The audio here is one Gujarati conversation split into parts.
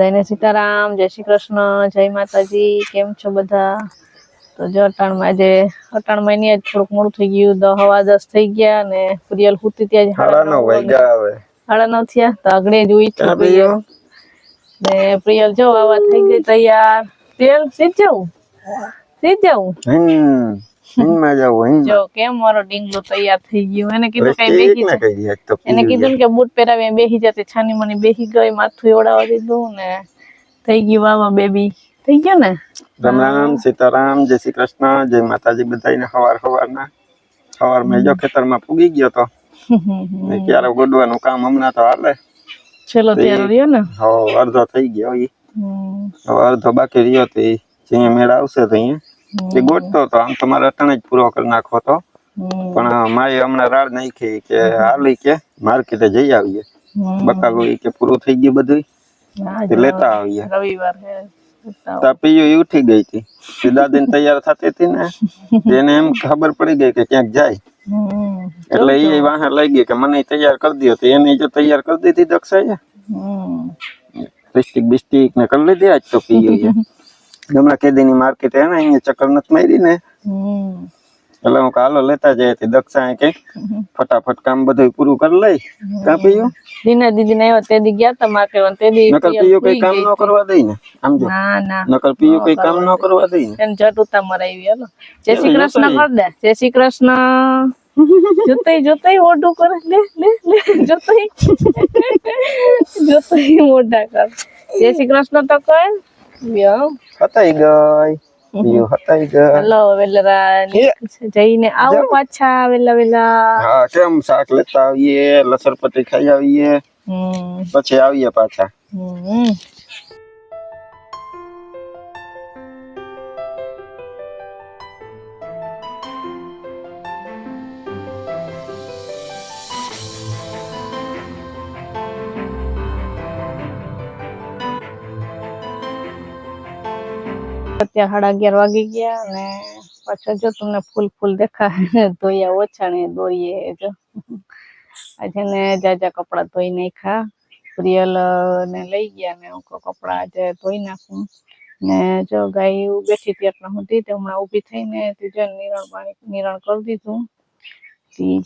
બધાને સીતારામ જય શ્રી કૃષ્ણ જય માતાજી કેમ છો બધા? તો જો અટાણમાં આજે અટાણમાં એની જ થોડુંક મોડું થઈ ગયું દસ હવા દસ થઈ ગયા ને પ્રિયલ હુતી ત્યાં સાડા નવ સાડા નવ થયા તો આગળ જ ઉઈ થયો ને પ્રિયલ જો આવા થઈ ગઈ તૈયાર. તેલ સીધ જવું સીધ જવું હમ. જાવું જો કેમ મારો ડીંગલો તૈયાર થઈ ગયો. એને કીધું કઈ બેસી ને જા. કહી દે તો એને કીધું કે બૂટ પહેરાવી બેસી જતી છાની મની બેહી ગઈ માથું ઓડાવવા દીધું ને થઈ ગયું વાવા બેબી. થઈ ગયું ને? રામ રામ સીતારામ જય શ્રી કૃષ્ણ જય માતાજી બધાને હવાર હવારના. સવાર મેં જો ખેતરમાં પૂગી ગયો તો. ક્યારે ગોડવાનું કામ હમણાં તો હાલે. છેલ્લો ત્યારે રહ્યો ને? હવે અડધો થઈ ગયો ઈ. હવે અડધો બાકી રહ્યો તો જે મેળ આવશે તો અહીંયા. એ ગોઠતો હતો. આમ તો મારે અટણ જ પૂરો કરી નાખો તો પણ માએ હમણાં રાડ નાખી કે હાલી કે માર્કેટે જઈ આવીએ. બકાલો બકાલું કે પૂરું થઈ ગયું બધું લેતા આવીએ. રવિવાર ઉઠી ગઈ હતી. તે દાદીને તૈયાર થતી હતી ને એને એમ ખબર પડી ગઈ કે ક્યાંક જાય. એટલે એ વાહે લઈ ગઈ કે મને તૈયાર કરી દો તો એને જો તૈયાર કરી દીધી દક્ષાએ. બિસ્ટિક ને કરી લીધી આજ તો એ હમણાં કેદીની માર્કેટ હે ને અહીંયા ચક્કર નથી મારી ને હમ. એટલે હું કાલો લેતા જાય તે દક્ષાએ કંઈક ફટાફટ કામ બધું પૂરું કરી લઈ. કા પીયું? દીના દીદી ને આવ્યા તે દી ગયા તા માર્કેટ તે દી નકર પીયું કઈ કામ ન કરવા દઈ ને આમ જો. ના ના. નકર પીયું કઈ કામ ન કરવા દઈ. ને. એને જટ ઉતા મરાવી હાલો. જય શ્રી કૃષ્ણ કર દે જય શ્રી કૃષ્ણ. જોતઈ જોતઈ મોઢું કરે લે લે લે જોતઈ જોતઈ મોઢા કર. જય શ્રી કૃષ્ણ તો કર. બ્યો હતાઈ ગઈ. પીયું હતાઈ ગઈ. હલો વેલરા જઈને. આવો પાછા વેલા વેલા. હા કેમ શાક લેતા આવીએ લસરપતિ ખાઈ આવીએ? પછી આવીએ પાછા. હમ. અત્યારે સાડા અગિયાર વાગી ગયા અને પાછા જો તમને ફૂલ ફૂલ દેખાય ધોયા ઓછા ને દોરીએ જો. આજે ને જાજા કપડા ધોઈ નાખ્યા. પ્રિયલ ને લઈ ગયા ને હું કપડા આજે ધોઈ નાખું. ને જો ગાય બેઠી હતી એટલે સુધી દીધી હમણાં ઊભી થઈને ત્રીજો નિરણ પાણી નિરણ કરી દીધું.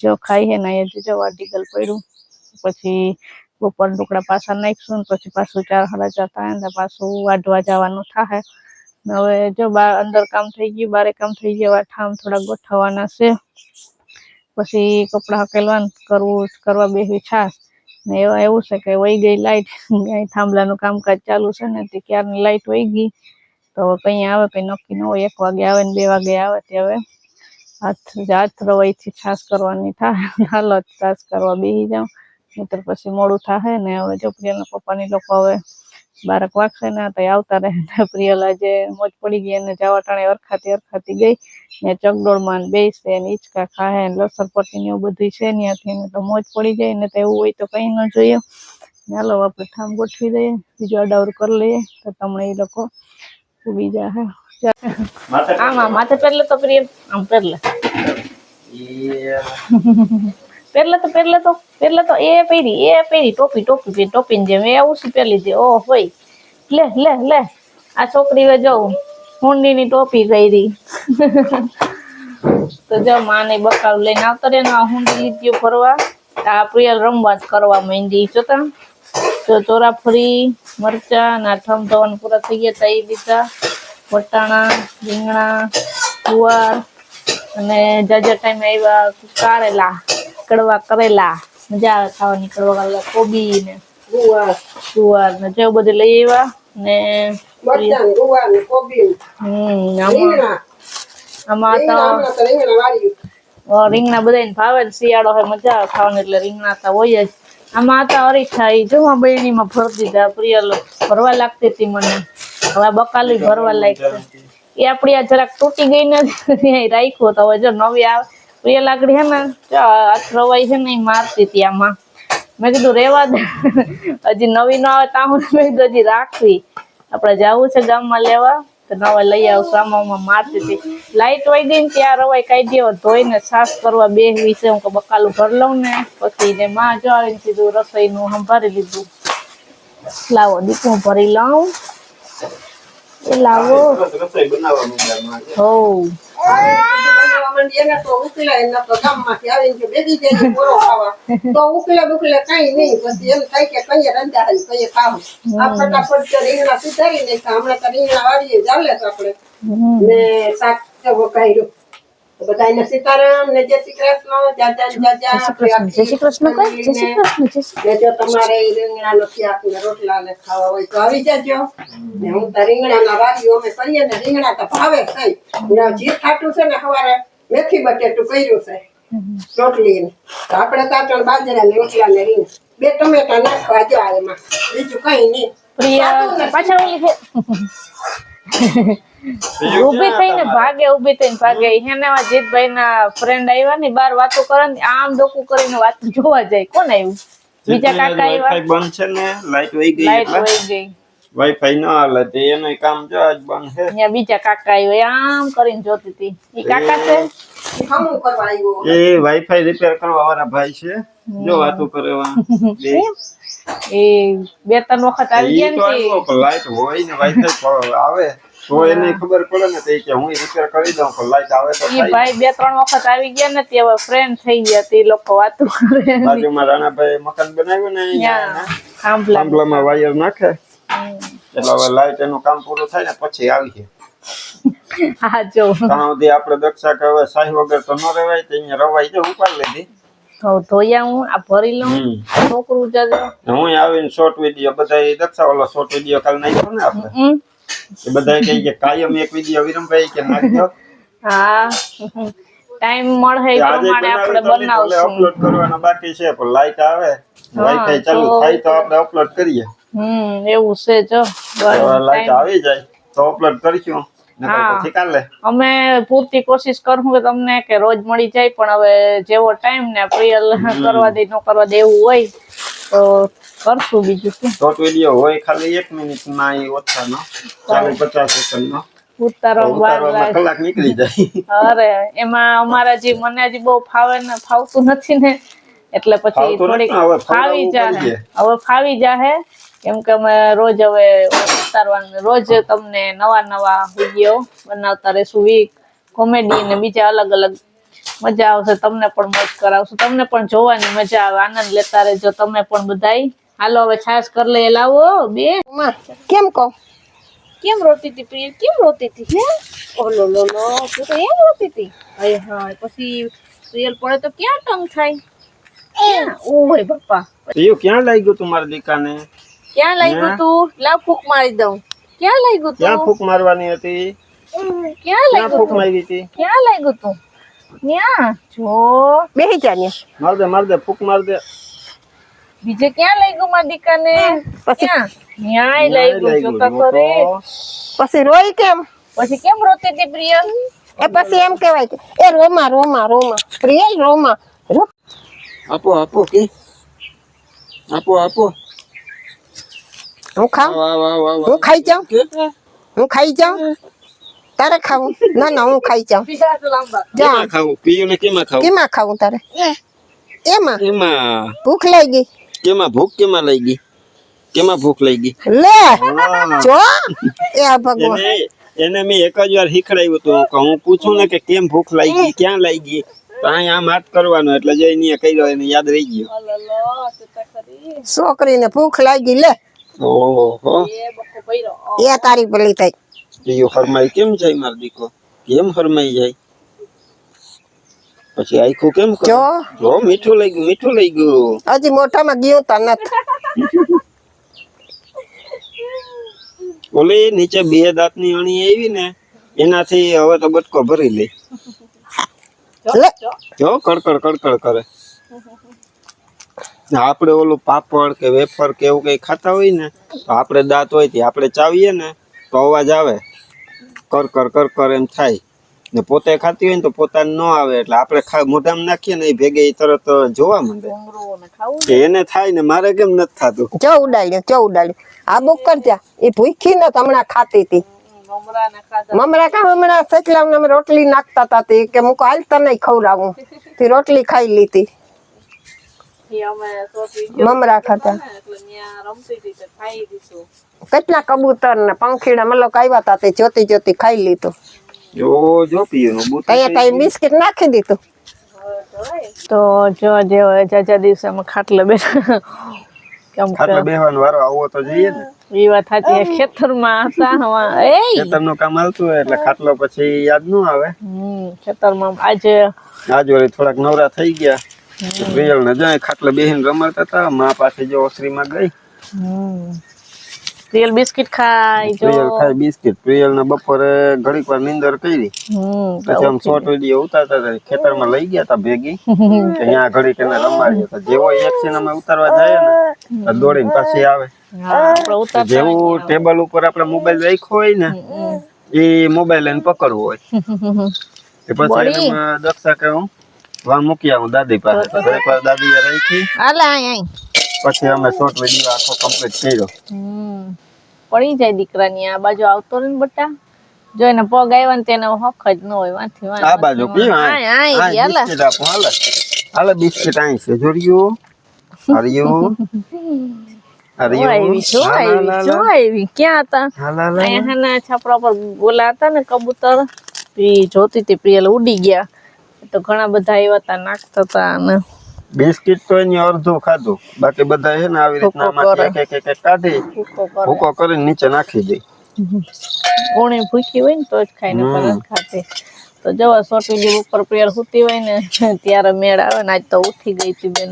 જો ખાઈ હે ને એ જો વાટીકલ પડ્યું. પછી બપોર ટુકડા પાછા નાખીશું પછી પાછું ચાર સાડા ચાર થાય ને પાછું વાઢવા જવાનું થાય હવે જો બાર અંદર કામ થઈ ગયું, બારે કામ થઈ ગયા ઠામ થોડા ગોઠવવાના છે. પછી કપડા હકેલવાનું કરવું, કરવા બેસી છાશ. ને એવા એવું છે કે વહી ગઈ લાઈટ અહીં થાંભલાનું કામકાજ ચાલુ છે ને તે ક્યારની લાઈટ વહી ગઈ? તો કઈ આવે, કંઈ નક્કી ન હોય. એક વાગે આવે ને બે વાગે આવે તે હવે. હાથ હાથ રવાઈથી છાસ કરવાની થાય હાલો છાસ કરવા બેસી જાઉં. નહીતર પછી મોડું થાય ને હવે જો પ્રિયાના પપ્પાની લોકો હવે બારક વાગશે ને તો આવતા રહે. પ્રિયલા આજે મોજ પડી ગઈ અને જવા ટાણે અરખાતી અરખાતી ગઈ. ને ચકડોળમાં ને બેસે ને હિંચકા ખાહે ને લસર પટ્ટી ને એવું બધું છે ત્યાંથી એને તો મોજ પડી જાય ને તો એવું હોય તો કઈ ન જોઈએ. ચાલો આપણે ઠામ ગોઠવી દઈએ. બીજું અડાવર કરી લઈએ. તો તમને એ લોકો ઊભી જાહે. આમ આમ માથે પહેરલે તો પ્રિય આમ પહેરલે. પહેરલે તો પહેરલે તો પહેરલે તો એ પહેરી એ પહેરી, ટોપી ટોપી ટોપીની જેમ એ ઉસી પહેરી દે ઓ હોય લે લે લે. આ છોકરી હવે જવું હુંડીની ટોપી પહેરી. તો જો માને બકાલું લઈને આવતો રે આ હુંડી લીધી ફરવા. આ પ્રિયલ રમવા જ કરવા માંડી. જોતા તો. ચોરાફળી મરચા ના ઠમ ધોવાનું પૂરા થઈ ગયા તા એ દીધા વટાણા, રીંગણા ગુવાર અને જાજા ટાઈમે આવ્યા કારેલા. કડવા કરેલા મજા આવે ખાવાની કડવા કરેલા કોબી ને ગુવાર. ને જેવું બધું લઈ આવ્યા ને આમાં તો રીંગણા બધાને ભાવે શિયાળો હોય મજા આવે ખાવાની એટલે રીંગણા તો હોય જ. આમાં તો અરીઠા ઈ જો આ બહેણીમાં ભરી દીધા પ્રિયલ ભરવા લાગતી હતી મને. હવે બકાલી ભરવા લાયક એ આપણી આ જરાક તૂટી ગઈ ને ત્યાં રાખ્યું તો હવે જો નવી આવે. પ્રિયલ લાકડી હે ને રવાઈ છે ને મારતી હતી આમાં. મેં કીધું રેવા દે. હજી નવી ન આવે ત્યાં હું મેં કીધું હજી રાખવી. આપણે જવું છે ગામમાં લેવા તો નવા લઈ આવશું. આમાં મારતી હતી. લાઈટ વહી ગઈ ને ત્યાં રવાઈ કાઢી દેવો ધોઈને સાફ કરવા બે વિશે હું કે બકાલું ભર લઉં ને. પછી ને માં જો આવીને સીધું રસોઈનું સંભાળી લીધું. લાવો દીકરો ભરી લઉં. એ લાવો. હો માંડી એને તો ઉકળાય એને તો ગામમાંથી આવીને કે ભેગી જાય પૂરો ખાવા. તો ઉકળે બુકળે કઈ નહીં પછી એમ થાય કે કઈ રંધા હાલ કઈ ખાવું. આ ફટાફટ તો રીંગણા સુધારી નાખ્યા હમણાં તો રીંગણા વાળીએ ચાલે તો આપણે. ને શાક તો બધાને સીતારામ ને જય શ્રી કૃષ્ણ જાજા ને જાજા જય શ્રી કૃષ્ણ જય શ્રી કૃષ્ણ ને જો તમારે રીંગણાનો શાક ને રોટલા ને ખાવા હોય તો આવી જાજો. ને હું તો રીંગણાના વાડીઓ અમે કરીએ ને રીંગણા તો ભાવે થઈ. ને જે ખાટું છે ને સવારે મેથી બટેટું કર્યું છે. રોટલી ને આપણે કાટણ બાજરા ને રોટલા ને રીંગ બે ટમેટા નાખવા જો એમાં. બીજું કઈ નહીં. પ્રિય થઈને ભાગે ઊભી થઈને ભાગે. હેના જીતભાઈ ના ફ્રેન્ડ આવ્યા ને બાર વાતો કરે ને આમ ડોકું કરીને વાત જોવા જાય. કોણ આવ્યું? બીજા કાકા આવ્યા? બંધ છે ને? લાઈટ વહી ગઈ લાઈટ વહી ગઈ. વાઈફાઈ ન હાલે તે એને કામ જો આજ બંધ છે. અહીંયા બીજા કાકા આવ્યો આમ કરીને જોતી હતી. એ કાકા છે? ખમું કરવા આવ્યો એ વાઈફાઈ રિપેર કરવા વાળા ભાઈ છે. જો વાતો કરે એ બે ત્રણ વખત આવી ગયા તો ને લાઈટ હોય ને વાઈફાઈ આવે તો એને ખબર પડે ને તે કે હું રિપેર કરી દઉં પણ લાઈટ આવે તો એ ભાઈ બે ત્રણ વખત આવી ગયા ને તે હવે ફ્રેન્ડ થઈ ગયા તે લોકો વાતો કરે બાજુમાં રાણાભાઈ મકાન બનાવ્યું ને અહીંયા ત્યાં થાંભલા થાંભલામાં વાયર નાખે. એટલે હવે લાઈટ એનું કામ પૂરું થાય ને પછી આવીએ. હા જો. ત્યાં સુધી આપણે દક્ષા કે હવે સાહી વગર તો ન રહેવાય તો અહીંયા રવાઈ જાય ઉપાડ લીધી. તો ધોયા હું આ ભરી લઉં છોકરું જજો હું આવીને શોર્ટ વીડિયો બધા દક્ષા ઓલો શોર્ટ વીડિયો કાલ નાખ્યો ને આપણે. એ બધા કહે કે કાયમ એક વીડિયો વિરમભાઈ કે નાખજો. હા. ટાઈમ મળે એ પ્રમાણે આપણે બનાવશું. અપલોડ કરવાનો બાકી છે પણ લાઈટ આવે વાઈફાઈ ચાલુ થાય તો આપણે અપલોડ કરીએ. હમ એવું છે જો. લાઈટ આવી જાય. તો અપલોડ કરીશું. નકર હા. પછી કાલે. અમે પૂરતી કોશિશ કરું કે તમને કે રોજ મળી જાય પણ હવે જેવો ટાઈમ ને પ્રિયલ કરવા દે ન કરવા દે એવું હોય તો કરશું બીજું શું. શોર્ટ વિડિયો હોય ખાલી એક મિનિટમાં એ ઓછાનો. ચાલીસ પચાસ સેકન્ડ નો. કલાક નીકળી જાય. અરે એમાં અમારા જે મને હજી બહુ ફાવે ને ફાવતું નથી ને એટલે પછી થોડીક ફાવી જાય. જાહે હવે ફાવી જાહે કેમ કે અમે રોજ હવે ઉતારવાનું. રોજ તમને નવા નવા વીડિયો બનાવતા રહીશું વીક કોમેડી ને બીજા અલગ અલગ. મજા આવશે તમને પણ મોજ કરાવશું. તમને પણ જોવાની મજા આવે આનંદ લેતા રહેજો તમે પણ બધાય. હાલો હવે છાશ કર લે લાવો બે. કેમ કહો? કેમ રોતી હતી પ્રિય? કેમ રોતી હતી? હે? ઓલો લો લો તું તો એમ રોતી હતી. અરે હા પછી પ્રિયલ પડે તો ક્યાં તંગ થાય? ઓય બાપા. એવું ક્યાં લાગ્યું તું મારા દીકાને? ક્યાં લાગ્યું? તું? લા ફૂક મારી દઉં. ક્યાં લાગ્યું ક્યાં તું? ફૂક મારવાની હતી? ક્યાં ક્યાં લાગ્યું ફૂક મારી હતી? ક્યાં લાગ્યું તું? ન્યા? જો. બેહી જા ને માર દે માર દે ફૂક માર દે. બીજે ક્યાં લાગ્યું મારી દીકાને પછી? ન્યાય લાગ્યું જો તો હું પછી રોઈ કેમ? પછી કેમ રોતી હતી પ્રિય? એ પછી એમ કહેવાય કે એ રોમા રોમા રોમા. પ્રિય રોમા. રો આપો આપો કે? આપો આપો. હું ખાઉં? હું ખાઈ જાઉં? હું ખાઈ જાઉં? તારે ખાવું? ના ના હું ખાઈ જાઉં. બીજા તો લાંબા. જા કેમાં ખાવું? પીયું ને કેમાં ખાવું? કેમાં ખાવું તારે? એમાં? એમાં. ભૂખ લાગી કેમાં ભૂખ? કેમાં લઈ ગઈ? કેમાં ભૂખ લઈ ગઈ? લે જો એ આ ભગવાન. એને મેં એક જ વાર શીખડાયું હતું. કે હું પૂછું ને કે કેમ ભૂખ લાગી ગઈ ક્યાં લાગી તો અહીંયા આમ હાથ કરવાનો એટલે જઈને કહી દો એને યાદ રહી ગયો. છોકરીને ભૂખ લાગી લે. ઓહો. એ તારી ભલી થઈ. બીજું હરમાઈ કેમ જાય માર દીકો કેમ હરમાઈ જાય? પછી આખું કેમ? જો. જો મીઠું લઈ ગયું મીઠું લઈ ગયું. હજી મોઢામાં ગયું તા નથી. ઓલી નીચે બે દાંતની અણી આવી ને એનાથી હવે તો બટકો ભરી લે. લે. જો કડકડ કડકડ કરે. આપણે ઓલું પાપડ કે વેફર કે એવું કઈ ખાતા હોય ને તો આપણે દાંત હોય તે આપણે ચાવીએ ને તો અવાજ આવે. કર કર કર કર એમ થાય. ને પોતે ખાતી હોય ને તો પોતાને ન આવે એટલે આપણે મોઢામાં નાખીએ ને એ ભેગે એ તરત જોવા માંડે. ડુંગરું ને ખાવું કે એને થાય ને મારે કેમ નથી થતું? ચો ઉડાડી ચો ઉડાડી આ બુક કરજા એ ભૂખી ને હમણાં ખાતી હતી મમરા ને ખાધા. મમરા કા હમણાં અમે રોટલી નાખતા હતા કે મૂકો હાલ તને ખવડાવું. તે રોટલી ખાઈ લીધી ઈ અમે short video મમરા ખાતા. એટલે ત્યાં રમતી હતી તો ખાઈ દીધું કેટલા કબૂતર ને પંખીડા મતલબ આવ્યા હતા તે જોતી જોતી ખાઈ લીધું. જો જો પીયું બુત અહીંયા તઈ બિસ્કિટ નાખી દીધું. તો જો જે જાજા દિવસે અમે ખાટલે બેઠા. કેમ ખાટલે બેહવાનો વારો આવો તો જઈએ ને. એ વાત સાચી ખેતરમાં હતા હવા. એ ખેતરનું કામ હાલતું હોય એટલે ખાટલો પછી યાદ ન આવે. હમ ખેતરમાં આજે આજ વળી થોડાક નવરા થઈ ગયા. પ્રિયલ ને જાય ખાટલે બેહીને રમાડતા હતા. મા પાસે જો ઓસરીમાં ગઈ. રિયલ બિસ્કિટ ખાય જો. પ્રિયલ ખાય બિસ્કિટ. પ્રિયલ ને બપોરે ઘડીક વાર નીંદર કરી. પછી આમ શોર્ટ વીડિયો ઉતારતા હતા. ખેતરમાં લઈ ગયા હતા ભેગી. અહીંયા ઘડીક એને રમાડ્યો. હતા જેવો એક સીન અમે ઉતારવા જાય ને તો દોડીને પાછી આવે. જેવું ટેબલ ઉપર આપણે મોબાઈલ રાખ્યો હોય ને એ મોબાઈલ લઈને પકડવો હોય. એ પછી દક્ષા કે હું વા મૂકી આવું દાદી પાસે. તો ઘડીક વાર દાદીએ રાખી હાલે આય પછી અમે શોર્ટ વિડિયો આખો કમ્પ્લીટ કર્યો. પડી જાય દીકરાની આ બાજુ આવતો ને બટા. જો એને પગ આવ્યા ને તેને હખ જ ન હોય વાંથી વાંથી આ બાજુ પી આય આય હાલે. હાલે. હાલે બિસ્કિટ અહીં છે. જોરિયું હરિયું. છાપરા પર બોલા હતા ને કબૂતર. જોતી હતી પ્રિયલ ઉડી ગયા. તો ઘણા બધા એવા હતા નાખતા હતા અને બિસ્કિટ તો એની અડધું ખાધું. બાકી બધા છે ને આવી રીતના આમાં કે કે એક કાઢી ભૂકો કરીને નીચે નાખી દે. કોણે ભૂખી હોય ને તો જ ખાઈને પરત ખાતે. તો જવા સોટી ઉપર પ્રિયર સૂતી હોય ને ત્યારે મેળ આવે ને આજ તો ઉઠી ગઈ હતી બેન.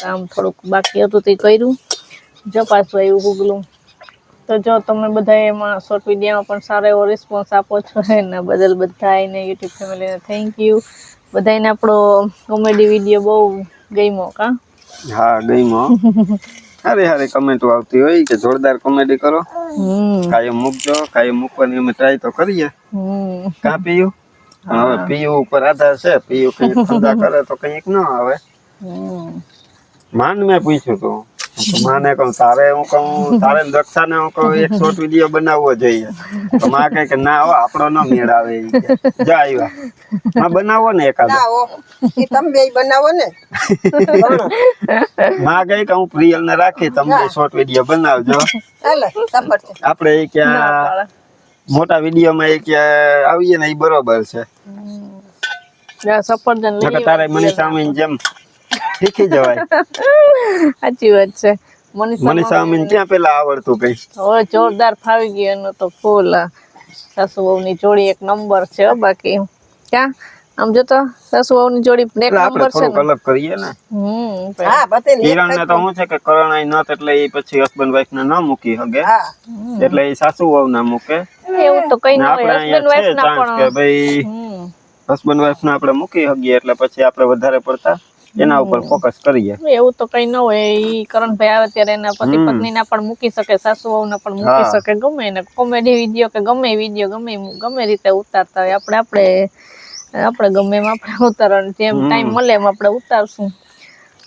કામ થોડુંક બાકી હતું તે કર્યું. જો પાછું આવ્યું ગુગલું. તો જો તમે બધા એમાં શોર્ટ વિડીયોમાં પણ સારો એવો રિસ્પોન્સ આપો છો. એના બદલ બધાને યુટ્યુબ ફેમિલીને થેન્ક યુ બધાને આપણો કોમેડી વીડિયો બહુ ગમ્યો કા? હા ગમ્યો. હારે હારે કમેન્ટો આવતી હોય કે જોરદાર કોમેડી કરો. કાયમ મૂકજો કાયમ મૂકવાની અમે ટ્રાય તો કરીએ. કા પીયું? હવે પીયું ઉપર આધાર છે પીયું કઈ ધંધા કરે તો કંઈક ન આવે. માન મેં પૂછ્યું તું. માને કહું તારે હું કહું તારે દક્ષા ને હું કહું એક શોર્ટ વીડિયો બનાવવો જોઈએ. તો માં કહે કે ના હો આપણો ન મેળ આવે જા આવ્યા માં બનાવો ને એકાદો. ના એ તમે બે બનાવો ને. માં કહે કે હું પ્રિયલ ને રાખી તમે શોર્ટ વીડિયો બનાવજો. આપણે એ ક્યાં મોટા વિડીયોમાં એ એક આવીએ ને એ બરોબર છે. આ સફરજન તારે મને સામે જેમ શીખી જવાય. સાચી વાત છે. મનીષા મનીષા અમીન ક્યાં પેલા આવડતું કઈ? હવે જોરદાર ફાવી ગયો એનો તો ફૂલ. સાસુ વહુની જોડી એક નંબર છે હો બાકી. ક્યાં? આમ જો તો સાસુ વહુની જોડી એક નંબર છે ને. અલગ કરીએ ને? હમ હા બતે કિરણ ને તો હું છે કે કરણાઈ નત એટલે એ પછી હસબન્ડ વાઈફ ને ન મૂકી હગે. એટલે એ સાસુ વહુ ના મૂકે. એવું તો કઈ ને હોય. હસબન્ડ વાઈફ કે ના પણ ભાઈ હસબન્ડ વાઈફ ને આપણે મૂકી હગીએ એટલે પછી આપણે વધારે પડતા એના ઉપર ફોકસ કરીએ એવું તો કઈ ન હોય ઈ કરણભાઈ આવે ત્યારે એના પતિ પત્ની ના પણ મૂકી શકે સાસુ વહુ ના પણ મૂકી શકે ગમે એને કોમેડી વીડિયો કે ગમે વીડિયો ગમે ગમે રીતે ઉતારતા હોય. આપણે આપણે આપણે ગમે એમ આપણે ઉતારવાનું. જેમ ટાઈમ મળે એમ આપણે ઉતારશું.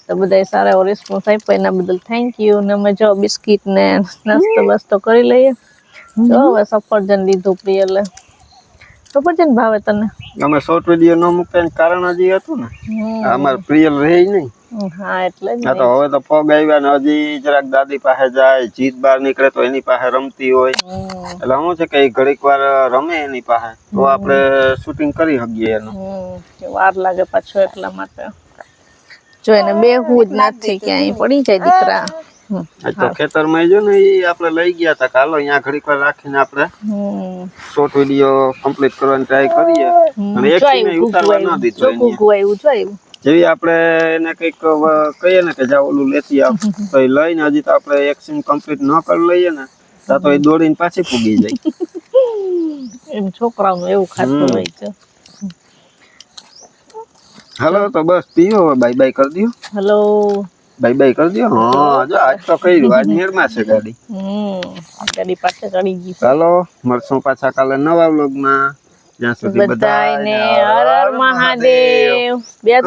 તો બધા સારા એવો રિસ્પોન્સ આપ્યો. એના બદલ થેન્ક યુ ને અમે જો બિસ્કિટ ને નાસ્તો બાસ્તો કરી લઈએ. જો હવે સફરજન લીધું પ્રિયલે. સફરજન ભાવે તને? અમે શોર્ટ વીડિયો ન મૂકવાનું કારણ હજી હતું ને. અમારે પ્રિયલ રહે નહીં. હા એટલે જ તો હવે તો પગ આવ્યા ને હજી જરાક દાદી પાસે જાય જીત બહાર નીકળે તો એની પાસે રમતી હોય. એટલે શું છે કે ઘડીક વાર રમે એની પાસે. તો આપણે શૂટિંગ કરી શકીએ એનું. વાર લાગે પાછો એટલા માટે. જો એને બેહવું જ નથી ક્યાંય. પડી જાય દીકરા. તો ખેતરમાં જો ને એ આપણે લઈ ગયા હતા કે હાલો અહીંયા ઘડીક વાર રાખીને આપણે શોર્ટ વીડિયો કમ્પ્લીટ કરવાની ટ્રાય કરીએ. અને એક ઉતારવા ન. દીધો. જેવી આપણે એને કંઈક કહીએ ને કે જા ઓલું લેતી આવ. તો એ લઈને હજી તો આપણે એક સીન કમ્પ્લીટ ન કરી લઈએ ને તો તો એ દોડીને પાછી પૂગી જાય. એમ છોકરાઓનું એવું ખાતું હોય છે હાલો તો બસ પીઓ બાય બાય કરી દો હલો. બાય બાય કરી દો હા. જો આજ તો કઈ આજ નિર્મા છે ગાડી. હમ ગાડી પાસે ચડી ગઈ. ચાલો મળશું પાછા કાલે નવા વ્લોગમાં. જ્યાં સુધી બધા બધાને હર હર મહાદેવ. બે